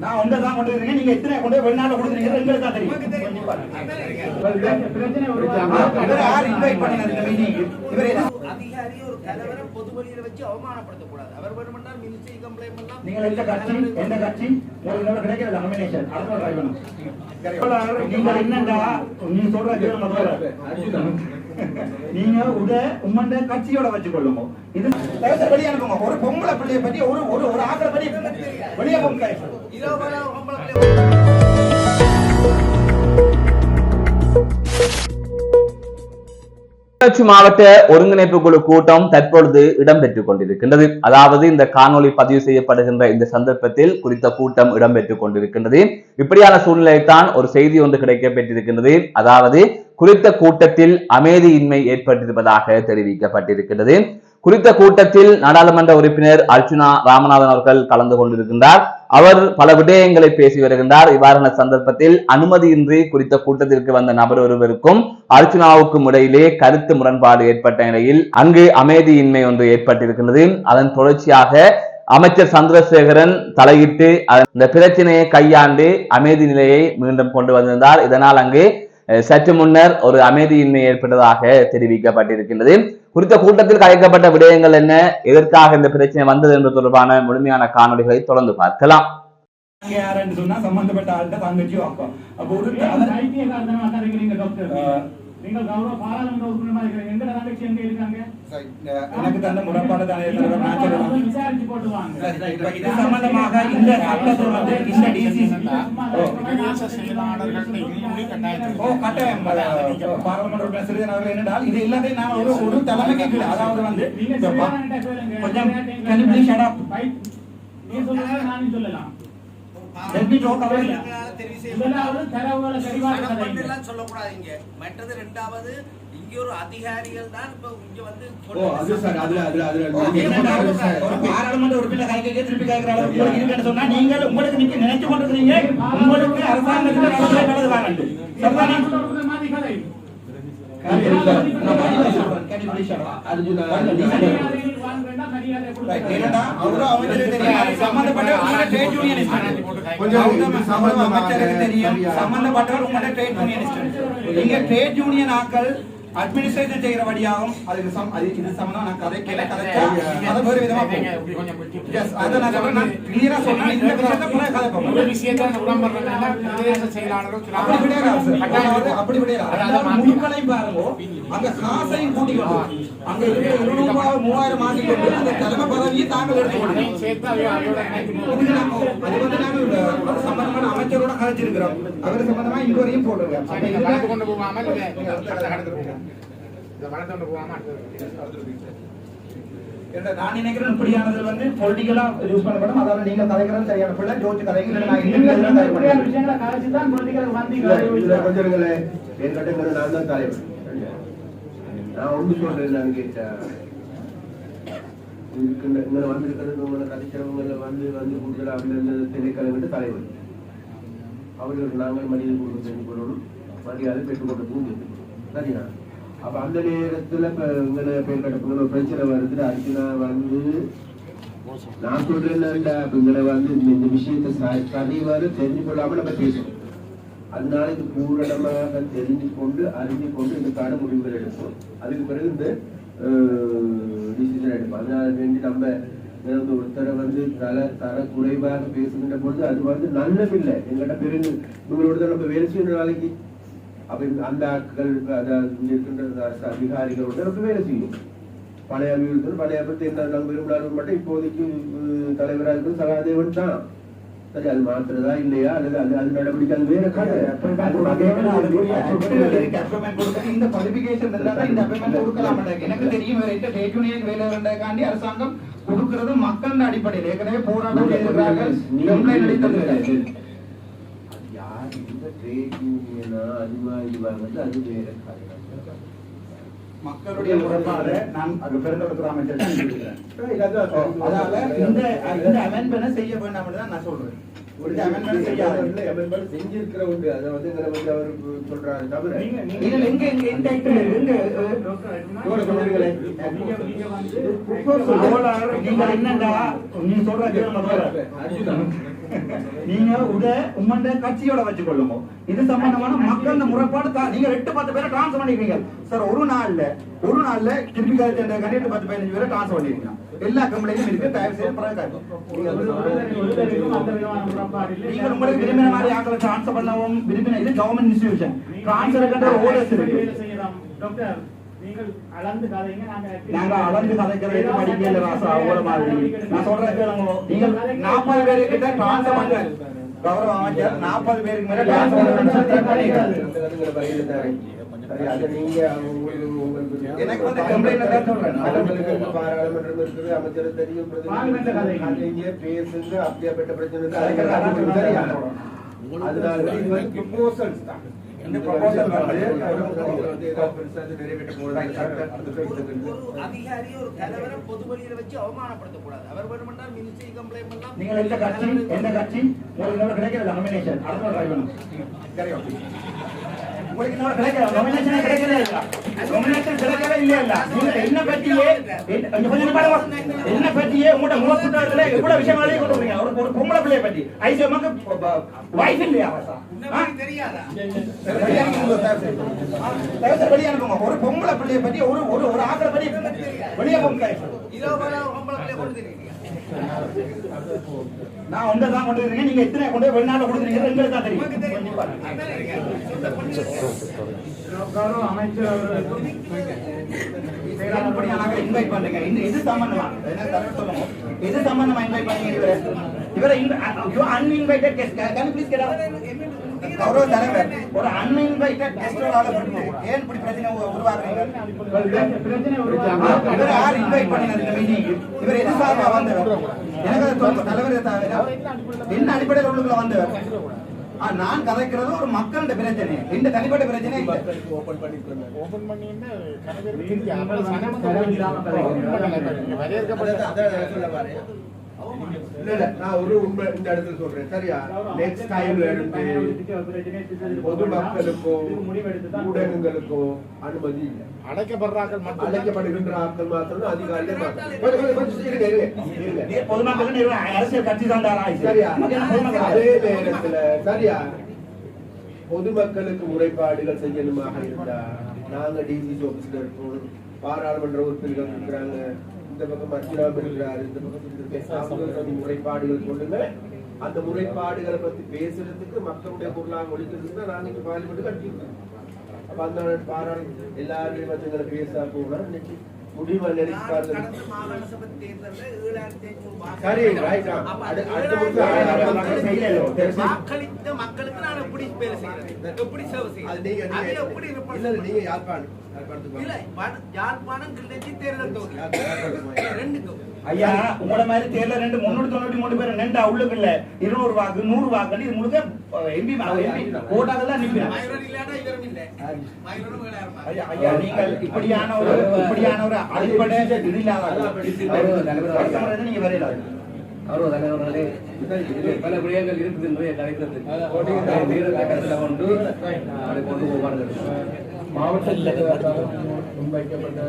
நான் ஒன்றை தான் கொண்டு வரீங்க நீங்க எத்தனை கொண்டு போய் வெளிநாட்டுல கொடுக்குறீங்க? எங்களுக்கு தான் தெரியும். பிரச்சனை இவரை யார் இன்வைட் பண்ணினது இந்த மீட்டிங் இவர் அதிகாரி ஒரு தலைவரை பொது வழியில வச்சு அவமானப்படுத்தக்கூடாது. அவர் வேணுமென்றால் மினிஸ்ட்ரி கம்ப்ளைண்ட் பண்ணலாம். நீங்கள் எந்த கட்சி? எந்த கட்சி? ஒரு தடவை கிடைக்கல நாமினேஷன் அடுத்த ட்ரை பண்ணும் நீங்கள் என்னண்டா? நீ சொல்ற கேள்வி. நீங்க உட உம்மண்ட கட்சியோட வச்சு வச்சுக்கொள்ளுங்க. இது தயவுசெய்து வெளியே அனுப்புங்க. ஒரு பொம்பளை பிள்ளைய பத்தி ஒரு ஒரு ஒரு ஆக்களை பத்தி வெளியே போங்க. கிளிநொச்சி மாவட்ட ஒருங்கிணைப்பு குழு கூட்டம் தற்பொழுது இடம்பெற்றுக் கொண்டிருக்கின்றது. அதாவது இந்த காணொலி பதிவு செய்யப்படுகின்ற இந்த சந்தர்ப்பத்தில் குறித்த கூட்டம் இடம்பெற்றுக் கொண்டிருக்கின்றது. இப்படியான சூழ்நிலைத்தான் ஒரு செய்தி ஒன்று கிடைக்கப்பெற்றிருக்கின்றது. அதாவது குறித்த கூட்டத்தில் அமைதியின்மை ஏற்பட்டிருப்பதாக தெரிவிக்கப்பட்டிருக்கிறது குறித்த கூட்டத்தில் நாடாளுமன்ற உறுப்பினர் அர்ச்சுனா ராமநாதன் அவர்கள் கலந்து கொண்டிருக்கின்றார். அவர் பல விடயங்களை பேசி வருகின்றார். இவ்வாறான சந்தர்ப்பத்தில் அனுமதியின்றி குறித்த கூட்டத்திற்கு வந்த நபர் ஒருவருக்கும் அர்ச்சுனாவுக்கும் இடையிலே கருத்து முரண்பாடு ஏற்பட்ட நிலையில் அங்கு அமைதியின்மை ஒன்று ஏற்பட்டிருக்கின்றது. அதன் தொடர்ச்சியாக அமைச்சர் சந்திரசேகரன் தலையிட்டு அந்த பிரச்சனையை கையாண்டு அமைதி நிலையை மீண்டும் கொண்டு வந்திருந்தார். இதனால் அங்கு சற்று முன்னர் ஒரு அமைதியின்மை ஏற்பட்டதாக தெரிவிக்கப்பட்டிருக்கின்றது. குறித்த கூட்டத்தில் கலைக்கப்பட்ட விடயங்கள் என்ன? எதற்காக இந்த பிரச்சனை வந்தது என்பது தொடர்பான முழுமையான காணொளிகளை தொடர்ந்து பார்க்கலாம். சொன்னா சம்பந்தப்பட்ட ஆள்கிட்ட அப்ப. ஒரு நீங்கள் கௌரவ பாராளுமன்ற இருக்கிறீங்க? எங்க தங்கச்சி எங்க இருக்காங்க எனக்கு தந்த முரண்பாடு தானே தலைவர் நான் சொல்லலாம் வந்து விசாரிச்சு போட்டு வாங்க. சரி, இப்ப இது சம்பந்தமாக இந்த சட்டத்தில் வந்து இந்த டிசிசி ஓ. கட்டாயம். அஹ், பாராளுமன்ற உறுப்பினர் சிறிதன் அவர்கள் என்னென்றால் இது எல்லாத்தையும் நான் ஒரு ஒரு தலைமைக்கு கீழே, அதாவது வந்து. கொஞ்சம் சொல்லலாம். முதலாவது தரவுகளை மற்றது ரெண்டாவது இங்க ஒரு அதிகாரிகள் தான் இப்ப இங்க வந்து ஓ அது சார் பாராளுமன்ற உறுப்பினர் கை திருப்பி கேட்கிற அளவுக்கு உங்களுக்கு இருக்குன்னு சொன்னா நீங்கள் உங்களுக்கு நீங்க நினைச்சு கொண்டிருக்கிறீங்க. உங்களுக்கு அரசாங்கத்தில் நடந்தது நல்லது வாங்கண்டு சரிதானே? சம்பந்தப்பட்டவர் உங்களோட trade unionist. நீங்க trade union ஆக்கள் அட்மினிஸ்ட்ரேஷன் செய்யற வழியாகும் அதுக்கு சம் அது இது சம்பந்தம் நான் கதை கேட்க கதைச்சா அதை வேறு விதமா Yes, அதை நான் கிளியரா சொல்றேன். இந்த விஷயத்தை கூட அப்படி. அதாவது அப்படி. அதாவது முழுக்களையும் பாருங்க. அங்க காசையும் கூட்டிக் கொண்டு, அங்க இருக்கிற ரூபாய், மூவாயிரம் மாட்டிக் கொண்டு, அந்த தலைமை பதவியை தாங்கள் நாங்க- அது வந்து நாங்க, அஹ், அது சம்பந்தமான அமைச்சரோட கதைச்சிருக்கிறோம். அவர் சம்பந்தமா வரையும் போடுங்க. நான் நினைக்கிறேன் இப்படியானது வந்து பொலிட்டிக்கலா யூஸ் பண்ணப்படும். அதாவது நீங்க கதைக்கிறது சரியான பிள்ளை. ஜோதிச்சு கதைங்க நான் நீங்க இன்னும் சொன்ன கதை இப்படியான பண்ணுறேன். விஷயங்களை கதைச்சு தான் பொலிட்டிக்கல் வந்தீங்க. இல்ல, இதுல கொஞ்சம் இருங்களே. என் கட்டங்களை நான் தான் தலைவர் நான் ஒண்ணு சொல்றேன் நான் கேட்டா இருக்கின்ற இங்க வந்திருக்கிறது உங்களை கதைச்சவங்கள வந்து வந்து கூடுதலா அப்படின்னு திணைக்களங்கிட்ட தலைவர். அவர்களுக்கு நாங்கள் மனித குடும்பம் செஞ்சு கொள்ளணும் மரியாதை பெற்றுக் கொண்டு சரியா? அப்ப அந்த நேரத்துல இப்ப உங்களை பேர் ஒரு பிரச்சனை வருது அர்ஜுனா வந்து நான் சொல்றேன்ல இவங்களை வந்து இந்த- இந்த விஷயத்தை ச- தெரிஞ்சு கொள்ளாம நம்ம பேசணும் அதனால இது பூரணமாக தெரிஞ்சு கொண்டு அறிஞ்சு கொண்டு இதுக்கான முடிவுகள் எடுப்போம். அதுக்கு பிறகு இந்த டிசிஷன் எடுப்போம். அதனால வேண்டி நம்ம இந்த ஒருத்தரை வந்து தலை தர குறைவாக பேசுகின்ற பொழுது அது வந்து நல்லதில்லை எங்கிட்ட பிறகு உங்களோட தான் நம்ம வேலை செய்யணும் நாளைக்கு. அப்ப இந்த- அந்த இங்க இருக்கின்ற அரசு அதிகாரிகளோட வேலை செய்யும். பழைய அபிவிருத்தி பழைய அபிவிருத்தி என்ன விரும்பினாலும் மட்டும். இப்போதைக்கு தலைவராக இருக்கிறது சகாதேவன் தான். சரி அது மாத்துறதா இல்லையா? அல்லது அது அது நடவடிக்கை அது வேற இந்த கொடுக்கலாம். எனக்கு தெரியும் வேலை அரசாங்கம் கொடுக்கிறது மக்கள் அடிப்படையில். ஏற்கனவே போராட்டம் செய்திருக்கிறார்கள் complaint அளித்திருக்கிறார்கள். அது யார் union ஆ, அதுவா இதுவா வந்து அது வேற கதை மக்களுடைய நான் அது பெருந்தொடர்புத்துறை அமைச்சர் அதனால இந்த இந்த amendment செய்ய வேண்டாம் தான் நான் சொல்றேன் நீங்க- சொல்ற நீங்க உத உம்மண்ட கட்சியோட வச்சுக்கொள்ளுங்க. இது சம்பந்தமான மக்கள் முறைப்பாடு தா- நீங்க எட்டு பத்து பேரை டிரான்ஸ்ஃபர் பண்ணிருக்கீங்க சார் ஒரு நாள்ல ஒரு நாள்ல திருப்பி கண்டிப்பா பத்து பதினஞ்சு பேரை டிரான்ஸ்ஃபர் பண்ணிருக்கீங்க எல்லா கம்பெனிலும் இருக்கு. தயவு செய்து நீங்க உங்களுக்கு விரும்பின மாதிரி ஆக்களை டிரான்ஸ்ஃபர் பண்ணவும் விரும்பின இது கவர்மெண்ட் இன்ஸ்டிடியூஷன் டிரான்ஸ்ஃபர் ஓடர்ஸ் இருக்கு. டாக்டர், நாங்க நாங்க அளந்து கதைக்கிறது படிக்கல ராசா அவ்வளவு மாதிரி நான் சொல்றேன் கேளுங்க நீங்கள் நாற்பது பேருக்கு தான் டிரான்ஸ்ஃபர் பண்ண கௌரவ அமைச்சர் நாற்பது பேருக்கு மேல எனக்கு வந்து complaint தான் சொல்றேன். பாராளுமன்றம் பாராளுமன்றம் இருக்குது, அமைச்சர் தெரியும், பேசுங்க, அப்படியாப்பட்ட பிரச்சனை? அதனால இது வந்து proposals தான். இந்த proposal வந்து அதிகாரி ஒரு தலைவரை பொது வழியில வச்சு அவமானப்படுத்தக்கூடாது. அவர் வேணுமென்றால் மினிஸ்ட்ரி கம்ப்ளைண்ட் பண்ணலாம். நீங்கள் எந்த கட்சி எந்த கட்சி உங்களுக்கு இன்னொரு கிடைக்கல நாமினேஷன் அதுவும் ட்ரை கிடைக்கல கிடைக்கவே நீங்க என்ன பற்றியே என்ன- பற்றியே உங்களோட முகப்புத்தகத்துல எவ்வளவு விஷயம் எழுதி கொண்டு வரீங்க ஒரு ஒரு பொம்பளை பிள்ளைய பற்றி ஐசிஎம்க்கு வைஃப் இல்லையா தெரியாதா வெளியே அனுப்புங்க, ஒரு பொம்பளை பிள்ளைய பற்றி ஒரு ஒரு ஒரு ஆக்களை பற்றி வெளியே போங்க. இதோ போல தெரியுங்க நான் ஒன்றை தான் கொண்டு வரீங்க நீங்க எத்தனை கொண்டு போய் வெளிநாட்டுல கொடுக்குறீங்க எங்களுக்கு தான் தெரியும் அமைச்சர் நாங்க invite பண்றீங்க. இந்த இது சம்பந்தமா என்ன தலைவர் சொல்லுங்க. இது சம்பந்தமா invite பண்ணீங்க இவரை. இவரை are uninvited guest. கௌரவ தலைவர் ஒரு ஆளை விட்டு ஏன் இப்படி பிரச்சனை உருவாக்குறீங்க? இவரை யார் இந்த meeting க்கு? இவர் எது சார்பா வந்தவர்? எனக்கு. தலைவர் தவிர என்ன அடிப்படையில் உள்ளுக்குள்ள வந்தவர் நான் கதைக்கிறது ஒரு மக்களோட பிரச்சனை இந்த தனிப்பட்ட பிரச்சனை இல்லை ஓபன் பண்ணிட்டு இல்ல, இல்ல, நான் ஒரு உண்மை இந்த இடத்துல சொல்றேன். நெக்ஸ்ட் டைம்ல இருந்து அனுமதி இல்லை. மட்டும் அழைக்கப்படுகின்ற ஆட்கள் மாத்திரம். அதிகாரிகள் அதே நேரத்துல சரியா? பொதுமக்களுக்கு முறைப்பாடுகள் செய்யணுமாக இருந்தா நாங்க டிசிசி ஆபீஸ்ல இருக்கோம் பாராளுமன்ற உறுப்பினர்கள் இருக்கிறாங்க. இந்த பக்கம் மத்தியம் இருக்கிறாரு இந்த பக்கம் முறைப்பாடுகள் கொண்டுங்க அந்த முறைப்பாடுகளை பத்தி பேசுறதுக்கு மக்களுடைய பொருளாக ஒழிக்கிறதுக்கு தான் நாங்க இங்க பார்லிமெண்ட் கட்டியிருக்கோம் அப்ப அந்த பாராளுமன்ற எல்லாருமே வந்து எங்களை பேச போனா இன்னைக்கு முடிவு நான் சரி, அடுத்த முறை. வாக்களித்த மக்களுக்கு எப்படி வேலை செய்யறது? எப்படி சேவை அது செய்யறது? நீங்க அது நீங்க எப்படி இல்ல represent இல்ல, நீங்க யாழ்ப்பாணம் இல்ல யாழ்ப்பாணம் கிள்ளச்சி தேர்தல் தொகுதி. ரெண்டுக்கும் ஐயா உங்கள மாதிரி தேர்தல் ரெண்டு முன்னூத்தி தொண்ணூத்தி மூணு பேர் நின்றா உள்ளுக்குள்ள இருநூறு வாக்கு நூறு வாக்கு இது முழுக்க எம்பி தான் நிற்கிறேன் ஐயா ஐயா நீங்கள் இப்படியான ஒரு இப்படியான ஒரு அடிப்படை இல்லாத நீங்க வரையில கௌரவ தலைவர்களே பல விடயங்கள் இருக்குது என்று கலைக்கிறதுக்கு கொண்டு அதை கொண்டு போவார்கள் மாவட்டத்தில் முன்வைக்கப்பட்ட